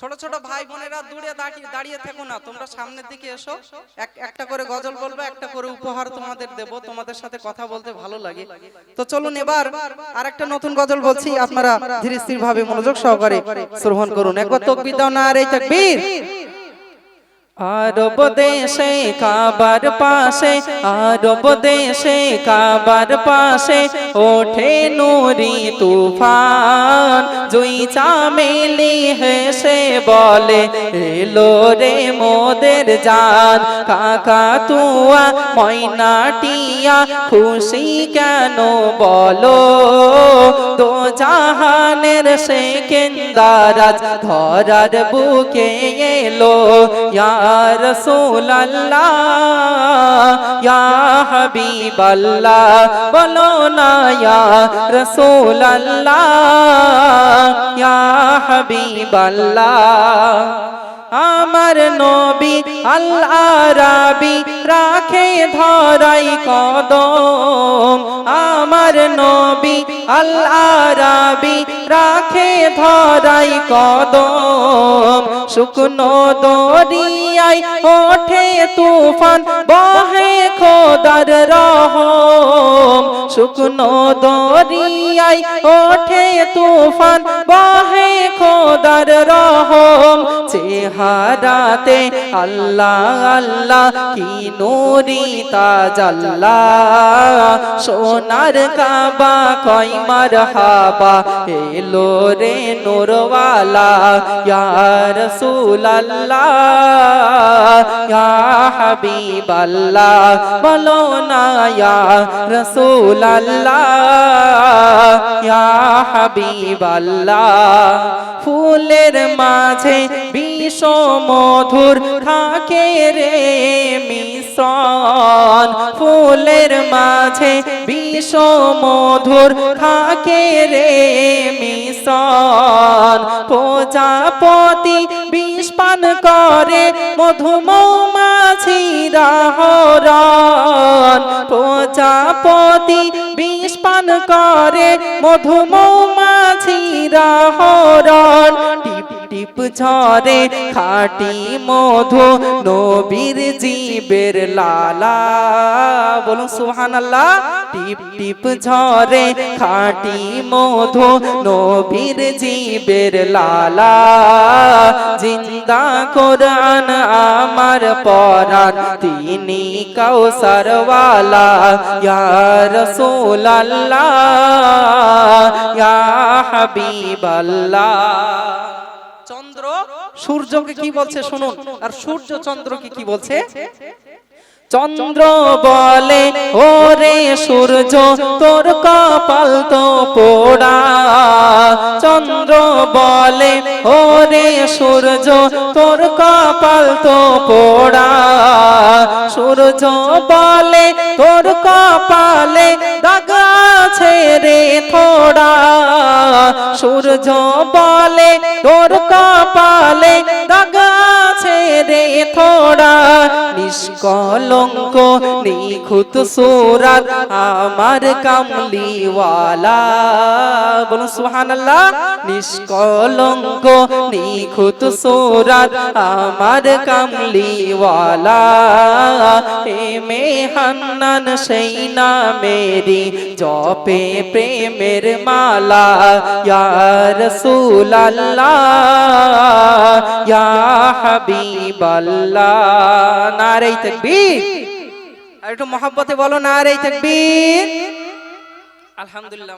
ছোট ছোট ভাই বোনেরা দূরে দাঁড়িয়ে দাঁড়িয়ে থেকো না, তোমরা সামনের দিকে এসো। একটা করে গজল বলব, একটা করে উপহার তোমাদের দেব, তোমাদের সাথে কথা বলতে ভালো লাগে। তো চলুন এবার আর একটা নতুন গজল বলছি, আপনারা ধীরে স্থির ভাবে মনোযোগ সহকারে শ্রবণ করুন। একবার তকবির দাও না রে তাকবীর। আরব দেশে কাবার পাশে, আরব দেশে কাবার পাশে ওঠে নুরি তুফান। জুই চামেলি হেসে বলে, এলো রে মোদের জান কাকা তুয়া ময়নাটিয়া খুশি কেন বলো? দো জাহানের সে কেন্দারাজ ধরার বুকে এলো। ইয়া রসুল আল্লাহ ইয়া হাবিব বলো না ইয়া রসুল আল্লাহ ইয়া আল্লাহ আমার নবী আল আরাবি রাখে ধরাই কদম। আমার নবী আল আরাবি রাখে ধরাই কদম। শুকনো দরিয়াই ওঠে তুফান, বহে খোদার রহম। শুকনো দরিয়াই ওঠে তুফান, বহে খোদার রহম। চেহারাতে আল্লাহ আল্লাহ কি নুরি তাজাল্লা সোনার কাবা কই মারহাবা। এলো রে নূরওয়ালা, ইয়া রাসূল আল্লাহ ইয়া বলো না, ইয়া রাসূল আল্লাহ ইয়া ফুলের মাঝে বিষ মধুর থাকে রে মিশ্রণ ফুলের মাঝে বিষ মধুর থাকে রে মিশ্রণ প্রজাপতি বিষ পান করে মধুমৌমাছিরা হরণ প্রজাপতি বিষ পান করে মধুমৌমাছিরা হরণ টিপ ঝরে, খাটি মধু নবীর জীবের লালা। বলুন সুবহানাল্লাহ টিপ টিপ ঝরে, খাটি মধু নবীর জীবের লালা। জিন্দা কোরআন আমার পরাণ তিনি কাউসারওয়ালা। ইয়া রাসূলাল্লাহ, ইয়া হাবিবাল্লাহ। চন্দ্র, সূর্যকে কি বলছে শুনুন, আর সূর্য চন্দ্রকে কি বলছে? চন্দ্র বলে, ওরে সূর্য, তোর কপাল তো পোড়া। চন্দ্র বলে, ওরে সূর্য, তোর কপাল তো পোড়া। সূর্য বলে, তোর কপালে সূর্য বলে তোর কপালে নিষ্কলঙ্ক নিখুত সুরাত আমার কামলিওয়ালা। বলুন সুবহানাল্লাহ, নিষ্কলঙ্ক, নিখুত সুরাত আমার কামলিওয়ালা। এ মে হান্নান সেই না মেরি জপে প্রেমের মালা। ইয়া রাসূলাল্লাহ, ইয়া হাবিবাল্লাহ। নারে আর একটু মহব্বতে বলো নারে তাকবীর। আলহামদুলিল্লাহ।